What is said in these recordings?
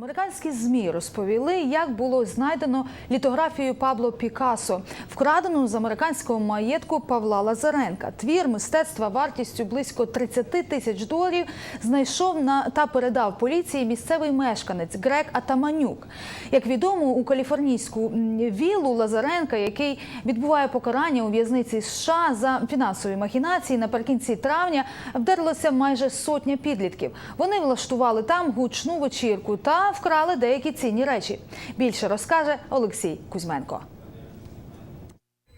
Американські змі розповіли, як було знайдено літографію Пабло Пікассо, вкрадену з американського маєтку Павла Лазаренка. Твір мистецтва вартістю близько 30 тисяч доларів знайшов на та передав поліції місцевий мешканець Грег Атаманюк. Як відомо, у каліфорнійську м, віллу Лазаренка, який відбуває покарання у в'язниці США за фінансові махінації, наприкінці травня вдерлося майже сотня підлітків. Вони влаштували там гучну вечірку та вкрали деякі цінні речі. Більше розкаже Олексій Кузьменко.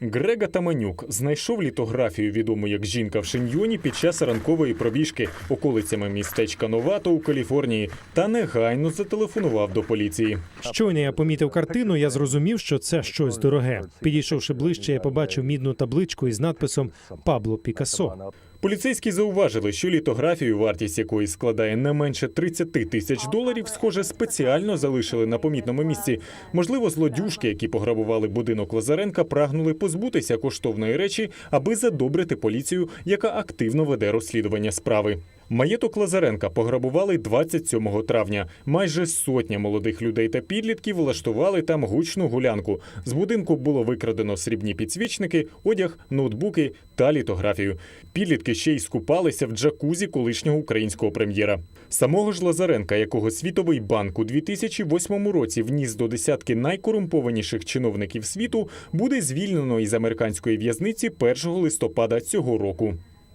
Грега Таманюк знайшов літографію, відому як жінка в шиньйоні під час ранкової пробіжки околицями містечка Новато у Каліфорнії та негайно зателефонував до поліції. Щойно я помітив картину, я зрозумів, що це щось дороге. Підійшовши ближче, я побачив мідну табличку із надписом Пабло Пікассо. Поліцейські зауважили, що літографію, вартість якої складає не менше 30 тисяч доларів, схоже, спеціально залишили на помітному місці. Можливо, злодюжки, які пограбували будинок Лазаренка, прагнули позбутися коштовної речі, аби задобрити поліцію, яка активно веде розслідування справи. Маєток Лазаренка пограбували 27 травня. Майже сотня молодих людей та підлітків влаштували там гучну гулянку. З будинку було викрадено срібні підсвічники, одяг, ноутбуки та літографію. Підлітки ще й скупалися в джакузі колишнього українського прем'єра. Самого ж Лазаренка, якого світовий банк у 2008 році вніс до десятки найкорумпованіших чиновників світу, буде звільнено із американської в'язниці 1 листопада цього року.